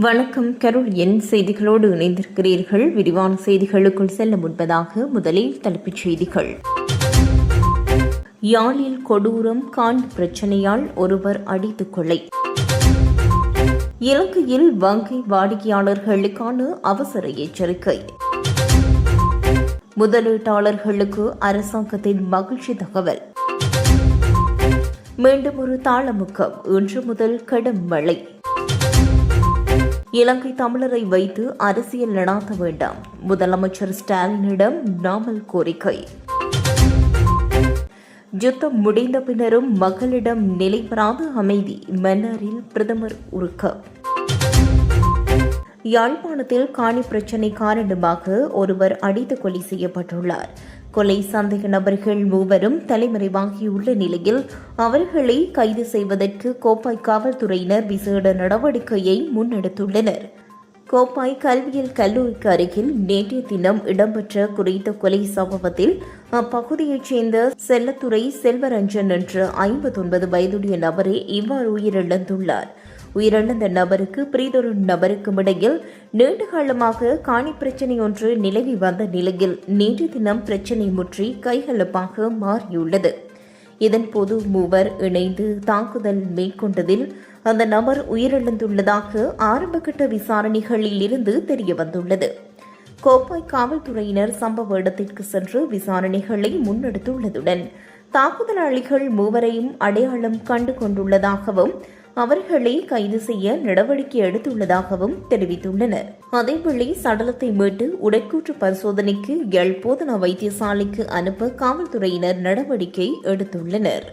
வணக்கம் கருள். என் செய்திகளோடு இணைந்திருக்கிறீர்கள். விரிவான செய்திகளுக்குள் செல்ல முன்பதாக முதலில் தலைப்புச் செய்திகள். யாழில் கொடூரம் காண் பிரச்சனையால் ஒருவர் அடித்து கொலை. இலங்கையில் வங்கி வாடிக்கையாளர்களுக்கான அவசர எச்சரிக்கை. முதலீட்டாளர்களுக்கு அரசாங்கத்தின் மகிழ்ச்சி தகவல். மீண்டும் ஒரு தாளமுக்கம். இன்று முதல் கடும் மழை. இலங்கை தமிழரை வைத்து அரசியல் நடாத்த வேண்டாம். முதலமைச்சர் ஸ்டாலினிடம் நாமல் கோரிக்கை. யுத்தம் முடிந்த பின்னரும் மக்களிடம் நிலை பெறாத அமைதி மன்னாரில் பிரதமர் உருக்க. யாழ்ப்பாணத்தில் காணி பிரச்சினை காரணமாக ஒருவர் அடித்து கொலை செய்யப்பட்டுள்ளார். கொலை சந்தேக நபர்கள் மூவரும் தலைமறைவாகியுள்ள நிலையில் அவர்களை கைது செய்வதற்கு கோப்பாய் காவல்துறையினர் விசேட நடவடிக்கையை முன்னெடுத்துள்ளனர். கோப்பாய் கல்வியல் கல்லூரிக்கு அருகில் நேற்றைய தினம் இடம்பெற்ற குறித்த கொலை சம்பவத்தில் அப்பகுதியைச் சேர்ந்த செல்லத்துறை செல்வரஞ்சன் என்ற ஐம்பத்தொன்பது வயதுடைய நபரே இவ்வாறு உயிரிழந்துள்ளார். உயிரிழந்த நபருக்கு பிரிதொரு நபருக்கும் இடையில் நீண்ட காலமாக காணி பிரச்சினை ஒன்று நிலவி வந்த நிலையில் நேற்று தினம் பிரச்சினை முற்றி கைகலப்பாக மாறியுள்ளது. இதன்போது மூவர் இணைந்து தாக்குதல் மேற்கொண்டதில் அந்த நபர் உயிரிழந்துள்ளதாக ஆரம்பகட்ட விசாரணைகளில் இருந்து தெரியவந்துள்ளது. கோப்பாய் காவல்துறையினர் சம்பவ இடத்திற்கு சென்று விசாரணைகளை முன்னெடுத்துள்ளதுடன் தாக்குதலாளிகள் மூவரையும் அடையாளம் கண்டு கொண்டுள்ளதாகவும் அவர்களை கைது செய்ய நடவடிக்கை எடுத்துள்ளதாகவும் தெரிவித்துள்ளனர். அதேவேளை சடலத்தை மீட்டு உடற்கூற்று பரிசோதனைக்கு எல் போதனா வைத்தியசாலைக்கு அனுப்ப காவல்துறையினர் நடவடிக்கை எடுத்துள்ளனர்.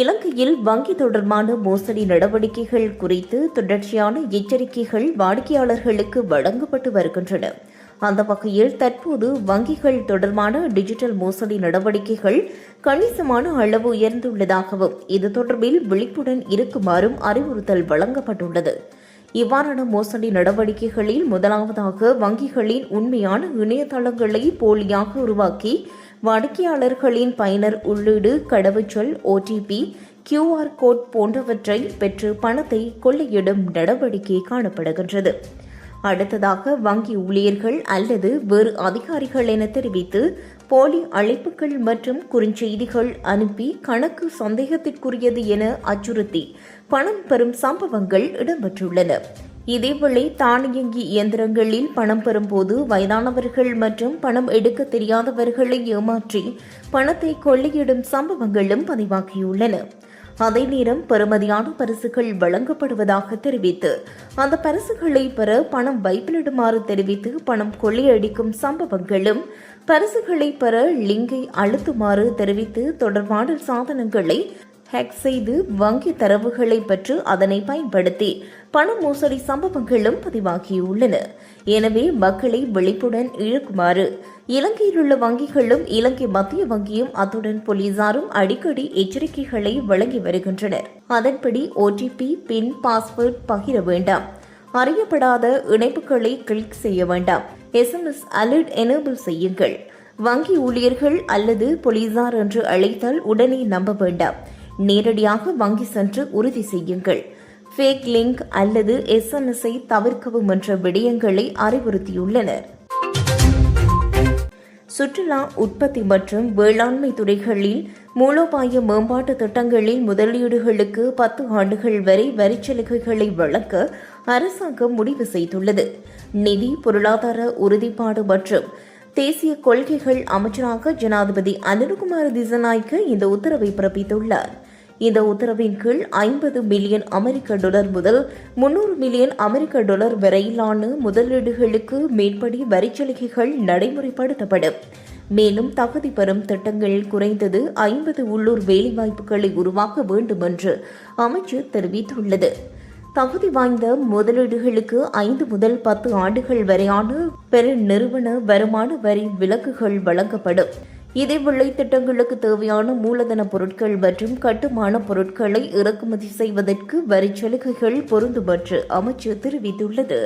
இலங்கையில் வங்கி தொடர்பான மோசடி நடவடிக்கைகள் குறித்து தொடர்ச்சியான எச்சரிக்கைகள் வாடிக்கையாளர்களுக்கு வழங்கப்பட்டு வருகின்றன. அந்த வகையில் தற்போது வங்கிகள் தொடர்பான டிஜிட்டல் மோசடி நடவடிக்கைகள் கணிசமான அளவு உயர்ந்துள்ளதாகவும் இது தொடர்பில் விழிப்புடன் இருக்குமாறும் அறிவுறுத்தல் வழங்கப்பட்டுள்ளது. இவ்வாறான மோசடி நடவடிக்கைகளில் முதலாவதாக வங்கிகளின் உண்மையான இணையதளங்களை போலியாக உருவாக்கி வாடிக்கையாளர்களின் பயனர் உள்ளீடு கடவுச்சொல் ஓடிபி கியூஆர் கோட் போன்றவற்றை பெற்று பணத்தை கொள்ளையிடும் நடவடிக்கை காணப்படுகின்றது. அடுத்ததாக வங்கி ஊழியர்கள் அல்லது வேறு அதிகாரிகள் என தெரிவித்து போலி அழைப்புகள் மற்றும் குறுஞ்செய்திகள் அனுப்பி கணக்கு சந்தேகத்திற்குரியது என அச்சுறுத்தி பணம் பெறும் சம்பவங்கள் இடம்பெற்றுள்ளன. இதேவேளை தானியங்கி இயந்திரங்களில் பணம் பெறும்போது வயதானவர்கள் மற்றும் பணம் எடுக்க தெரியாதவர்களை ஏமாற்றி பணத்தை கொள்ளையிடும் சம்பவங்களும் பதிவாகியுள்ளன. அதே நேரம் பெறுமதியான பரிசுகள் வழங்கப்படுவதாக தெரிவித்து அந்த பரிசுகளை பெற பணம் வைப்பிலிடுமாறு தெரிவித்து பணம் கொள்ளையடிக்கும் சம்பவங்களும் பரிசுகளை பெற லிங்கை அழுத்துமாறு தெரிவித்து தொடர்பான சாதனங்களை ஹேக் செய்து வங்கி தரவுகளை பெற்று அதனை பயன்படுத்தி பண மோசடி சம்பவங்களும் பதிவாகியுள்ளன. எனவே மக்களை விழிப்புடன் இழுக்குமாறு இலங்கையில் உள்ள வங்கிகளும் இலங்கை மத்திய வங்கியும் அத்துடன் போலீசாரும் அடிக்கடி எச்சரிக்கைகளை வழங்கி வருகின்றனர். அதன்படி ஓடிபி பின் பாஸ்வேர்ட் பகிர வேண்டாம். அறியப்படாத இணைப்புகளை கிளிக் செய்ய வேண்டாம். எஸ்எம்எஸ் அலர்ட் எனேபிள் செய்யுங்கள். வங்கி ஊழியர்கள் அல்லது போலீசார் என்று அழைத்தால் உடனே நம்ப வேண்டாம். நேரடியாக வங்கி சென்று உறுதி செய்யுங்கள். ஃபேக் லிங்க் அல்லது எஸ்எம்எஸ்ஐ தவிர்க்கவும் என்ற விடயங்களை அறிவுறுத்தியுள்ளனர். சுற்றுலா உற்பத்தி மற்றும் வேளாண்மை துறைகளில் மூலோபாய மேம்பாட்டு திட்டங்களில் முதலீடுகளுக்கு பத்து ஆண்டுகள் வரை வரிச்சலுகைகளை வழங்க அரசாங்கம் முடிவு செய்துள்ளது. நிதி பொருளாதார உறுதிப்பாடு மற்றும் தேசிய கொள்கைகள் அமைச்சராக ஜனாதிபதி அனுருகுமார் திசநாய்க்கு இந்த உத்தரவை பிறப்பித்துள்ளார். இந்த உத்தரவின் கீழ் ஐம்பது மில்லியன் அமெரிக்க டாலர் முதல் முன்னூறு மில்லியன் அமெரிக்க டாலர் வரையிலான முதலீடுகளுக்கு மேற்படி வரிச்சலுகைகள் நடைமுறைப்படுத்தப்படும். மேலும் தகுதி பெறும் திட்டங்கள் குறைந்தது ஐம்பது உள்ளூர் வேலைவாய்ப்புகளை உருவாக்க வேண்டும் என்று அமைச்சு தெரிவித்துள்ளது. தகுதி வாய்ந்த முதலீடுகளுக்கு ஐந்து முதல் பத்து ஆண்டுகள் வரையான பெரு நிறுவன வருமான வரி விலக்குகள் வழங்கப்படும். இதே விளை திட்டங்களுக்கு தேவையான மூலதன பொருட்கள் மற்றும் கட்டுமான பொருட்களை இறக்குமதி செய்வதற்கு வரிச்சலுகைகள் பொருந்தும் என்று அமைச்சு தெரிவித்துள்ளது.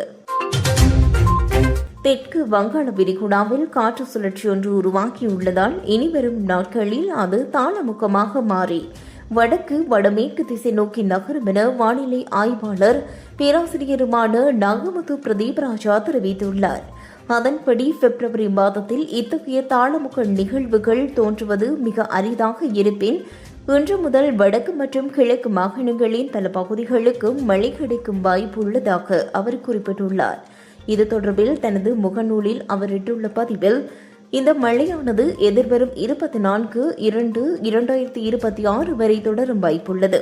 தெற்கு வங்காள விரிகுடாவில் காற்று சுழற்சி ஒன்று உருவாகியுள்ளதால் இனிவரும் நாட்களில் அது தாளமுகமாக மாறி வடக்கு வடமேற்கு திசை நோக்கி நகரும் என வானிலை ஆய்வாளர் பேராசிரியருமான நாகமுத்து பிரதீபராஜா தெரிவித்துள்ளார். அதன்படி பிப்ரவரி மாதத்தில் இத்தகைய தாளமுக நிகழ்வுகள் தோன்றுவது மிக அரிதாக இருப்பின் இன்று முதல் வடக்கு மற்றும் கிழக்கு மாகாணங்களின் பல பகுதிகளுக்கு மழை கிடைக்கும் வாய்ப்பு உள்ளதாக அவர் குறிப்பிட்டுள்ளார். இது தொடர்பில் தனது முகநூலில் அவர் இட்டுள்ள பதிவில் இந்த மழையானது எதிர்வரும் இருபத்தி நான்கு இரண்டு இரண்டாயிரத்தி இருபத்தி ஆறு வரை தொடரும் வாய்ப்புள்ளது.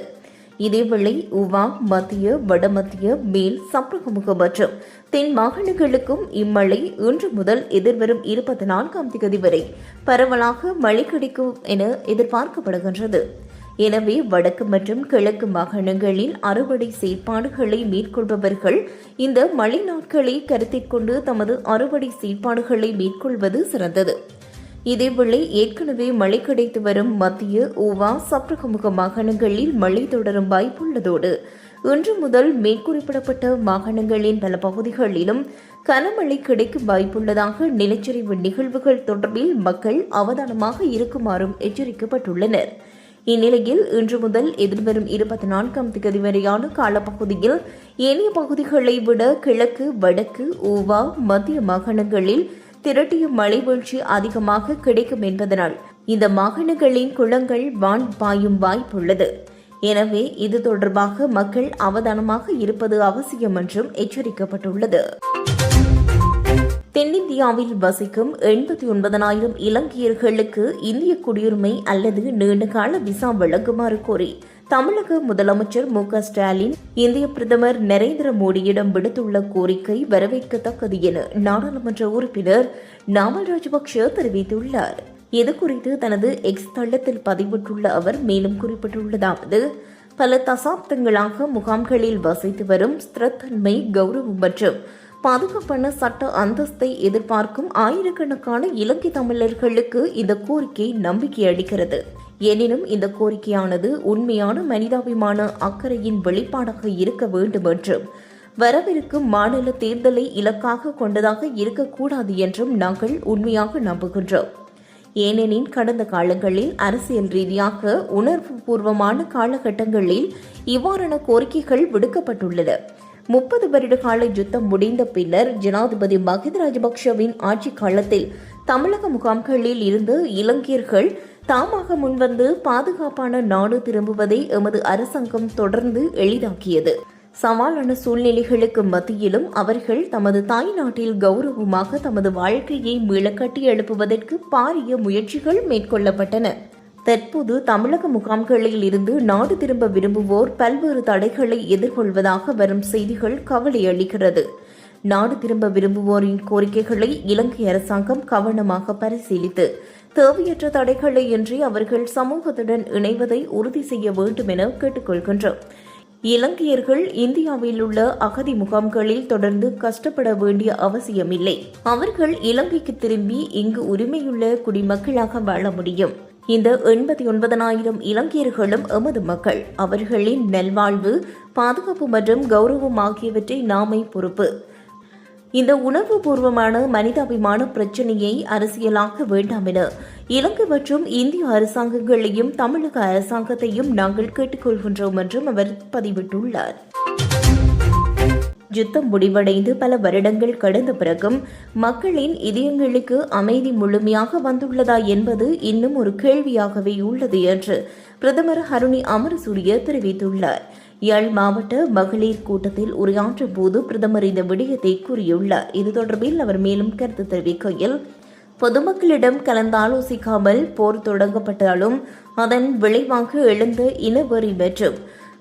இதேவேளை உவா மத்திய வடமத்திய மேல் சப்ரகமுக மற்றும் தென் மாகாணங்களுக்கும் இம்மழை இன்று முதல் எதிர்வரும் இருபத்தி நான்காம் தேதி வரை பரவலாக மழை கிடைக்கும் என எதிர்பார்க்கப்படுகின்றது. எனவே வடக்கு மற்றும் கிழக்கு மாகாணங்களில் அறுவடை செயற்பாடுகளை மேற்கொள்பவர்கள் இந்த மழை நாட்களை கருத்தில் கொண்டு தமது அறுவடை செயற்பாடுகளை மேற்கொள்வது சிறந்தது. இதேவேளை ஏற்கனவே மழை கிடைத்து வரும் மத்திய ஓவா சப்ரகமுக மாகாணங்களில் மழை தொடரும் வாய்ப்புள்ளதோடு இன்று முதல் மேற்குறிப்பிடப்பட்ட மாகாணங்களின் பல பகுதிகளிலும் கனமழை கிடைக்கும் வாய்ப்புள்ளதாக நிலச்சரிவு நிகழ்வுகள் தொடர்பில் மக்கள் அவதானமாக இருக்குமாறும் எச்சரிக்கப்பட்டுள்ளனர். இந்நிலையில் இன்று முதல் எதிர்வரும் இருபத்தி நான்காம் தேதி வரையான காலப்பகுதியில் ஏனைய பகுதிகளை விட கிழக்கு வடக்கு ஓவா மத்திய மாகாணங்களில் திரட்டிய மழை வீழ்ச்சி அதிகமாக கிடைக்கும் என்பதனால் இந்த மாகாணங்களின் குளங்கள் வான் பாயும் வாய்ப்புள்ளது எனவே இது தொடர்பாக மக்கள் அவதானமாக இருப்பது அவசியம் என்றும் எச்சரிக்கப்பட்டுள்ளது. தென்னிந்தியாவில் வசிக்கும் எண்பத்தி ஒன்பதனாயிரம் இலங்கையர்களுக்கு இந்திய குடியுரிமை அல்லது நீண்டகால விசா வழங்குமாறு கோரி தமிழக முதலமைச்சர் மு க ஸ்டாலின் இந்திய பிரதமர் நரேந்திர மோடியிடம் விடுத்துள்ள கோரிக்கை வரவேற்கத்தக்கது என நாடாளுமன்ற உறுப்பினர் நாமல் ராஜபக்ஷ தெரிவித்துள்ளார். இதுகுறித்து தனது எக்ஸ் தளத்தில் பதிவிட்டுள்ள அவர் மேலும் குறிப்பிட்டுள்ளதாவது பல தசாப்தங்களாக முகாம்களில் வசித்து வரும் ஸ்திரத்தன்மை கௌரவம் மற்றும் பாதுகாப்பான சட்ட அந்தஸ்தை எதிர்பார்க்கும் ஆயிரக்கணக்கான இலங்கை தமிழர்களுக்கு இந்த கோரிக்கை நம்பிக்கை அளிக்கிறது. எனினும் இந்த கோரிக்கையானது உண்மையான மனிதாபிமான அக்கறையின் வெளிப்பாடாக இருக்க வேண்டும் என்றும் வரவிருக்கும் மாநில தேர்தலை இலக்காக கொண்டதாக இருக்கக்கூடாது என்றும் நாங்கள் உண்மையாக நம்புகின்றோம். ஏனெனில் கடந்த காலங்களில் அரசியல் ரீதியாக உணர்வு பூர்வமான காலகட்டங்களில் இவ்வாறான கோரிக்கைகள் விடுக்கப்பட்டுள்ளன முப்பது வருட கால யுத்தம் முடிந்த பின்னர் ஜனாதிபதி மஹிந்த ராஜபக்ஷவின் ஆட்சி காலத்தில் தமிழக முகாம்களில் இருந்து இலங்கையர்கள் தாமாக முன்வந்து பாதுகாப்பான நாடு திரும்புவதை எமது அரசாங்கம் தொடர்ந்து எளிதாக்கியது. சவாலான சூழ்நிலைகளுக்கு மத்தியிலும் அவர்கள் தமது தாய் நாட்டில் கௌரவமாக தமது வாழ்க்கையை மீள கட்டி எழுப்புவதற்கு பாரிய முயற்சிகள் மேற்கொள்ளப்பட்டன. தற்போது தமிழக முகாம்களில் இருந்து நாடு திரும்ப விரும்புவோர் பல்வேறு தடைகளை எதிர்கொள்வதாக வரும் செய்திகள் கவலை அளிக்கிறது. நாடு திரும்ப விரும்புவோரின் கோரிக்கைகளை இலங்கை அரசாங்கம் கவனமாக பரிசீலித்து தேவையற்ற தடைகளை இன்றி அவர்கள் சமூகத்துடன் இணைவதை உறுதி செய்ய வேண்டும் என கேட்டுக்கொள்கின்றோம். இலங்கையர்கள் இந்தியாவில் உள்ள அகதி முகாம்களில் தொடர்ந்து கஷ்டப்பட வேண்டிய அவசியமில்லை. அவர்கள் இலங்கைக்கு திரும்பி இங்கு உரிமையுள்ள குடிமக்களாக வாழ முடியும். இந்த எண்பத்தி ஒன்பதனாயிரம் இலங்கையர்களும் எமது மக்கள். அவர்களின் நல்வாழ்வு பாதுகாப்பு மற்றும் கௌரவம் ஆகியவற்றை நாமை பொறுப்பு. இந்த உணர்வுபூர்வமான மனிதாபிமான பிரச்சினையை அரசியலாக்க வேண்டாம் என இலங்கை மற்றும் இந்திய அரசாங்கங்களையும் தமிழக அரசாங்கத்தையும் நாங்கள் கேட்டுக்கொள்கின்றோம் என்றும் அவர் பதிவிட்டுள்ளார். யுத்தம் முடிவடைந்து பல வருடங்கள் கடந்த பிறகும் மக்களின் இதயங்களுக்கு அமைதி முழுமையாக வந்துள்ளதா என்பது இன்னும் ஒரு கேள்வியாகவே உள்ளது என்று பிரதமர் ஹருணி அமரசூரிய தெரிவித்துள்ளார். யாழ் மாவட்ட மகளிர் கூட்டத்தில் உரையாற்றும் போது பிரதமர் இந்த விடயத்தை கூறியுள்ளார். இது தொடர்பில் அவர் மேலும் கருத்து தெரிவிக்கையில் பொதுமக்களிடம் கலந்தாலோசிக்காமல் போர் தொடங்கப்பட்டாலும் அதன் விளைவாக எழுந்த இனவெறி மற்றும்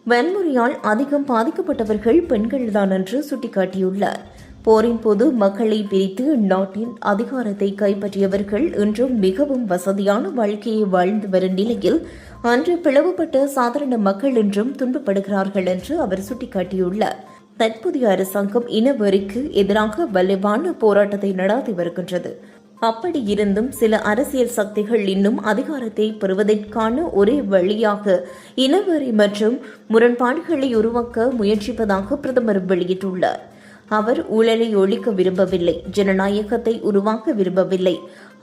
வன்முறையால் அதிகம் பாதிக்கப்பட்டவர்கள் பெண்கள்தான் என்று சுட்டிக்காட்டியுள்ளார். போரின் போது மக்களை பிரித்து நாட்டின் அதிகாரத்தை கைப்பற்றியவர்கள் இன்றும் மிகவும் வசதியான வாழ்க்கையை வாழ்ந்து வரும் நிலையில் அன்று பிளவுபட்ட சாதாரண மக்கள் என்றும் துன்பப்படுகிறார்கள் என்று அவர் சுட்டிக்காட்டியுள்ளார். தற்போதைய அரசாங்கம் இனவெறிக்கு எதிராக வலுவான போராட்டத்தை நடாத்தி வருகின்றது. அப்படி இருந்தும் சில அரசியல் சக்திகள் இன்னும் அதிகாரத்தை பெறுவதற்கான ஒரே வழியாக இனவெறி மற்றும் முரண்பாடுகளை உருவாக்க முயற்சிப்பதாக பிரதமர் வெளியிட்டுள்ளார். அவர் ஊழலை ஒழிக்க விரும்பவில்லை ஜனநாயகத்தை உருவாக்க விரும்பவில்லை.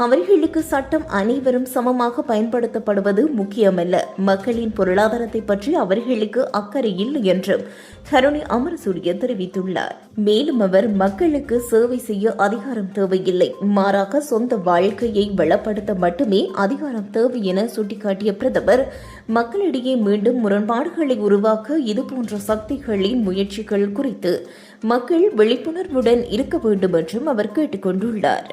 அவர்களுக்கு சட்டம் அனைவரும் சமமாக பயன்படுத்தப்படுவது முக்கியமல்ல. மக்களின் பொருளாதாரத்தை பற்றி அவர்களுக்கு அக்கறை இல்லை என்றும் கருணி அமரசூரிய தெரிவித்துள்ளார். மேலும் அவர் மக்களுக்கு சேவை செய்ய அதிகாரம் தேவையில்லை. மாறாக சொந்த வாழ்க்கையை வளப்படுத்த மட்டுமே அதிகாரம் தேவை என சுட்டிக்காட்டிய பிரதமர் மக்களிடையே மீண்டும் முரண்பாடுகளை உருவாக்க இதுபோன்ற சக்திகளின் முயற்சிகள் குறித்து மக்கள் விழிப்புணர்வுடன் இருக்க வேண்டும் என்றும் அவர் கேட்டுக்கொண்டுள்ளார்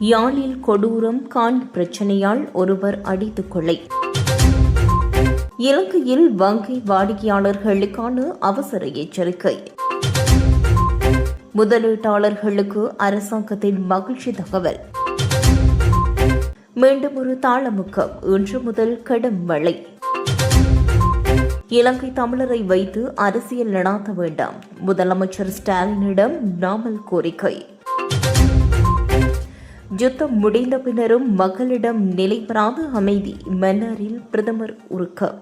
யாழில் கொடூரம் கான் பிரச்சனையால் ஒருவர் அடித்து கொலை. இலங்கையில் வங்கி வாடிக்கையாளர்களுக்கான அவசர எச்சரிக்கை. முதலீட்டாளர்களுக்கு அரசாங்கத்தின் மகிழ்ச்சி தகவல். மீண்டும் ஒரு தாளமுக்கம். இன்று முதல் கடும் மழை. இலங்கை தமிழரை வைத்து அரசியல் நடாத்த வேண்டாம். முதலமைச்சர் ஸ்டாலினிடம் நாமல் கோரிக்கை. யுத்தம் முடிந்த பின்னரும் மக்களிடம் நிலைபெறாத அமைதி மன்னாரில் பிரதமர் உருக்கம்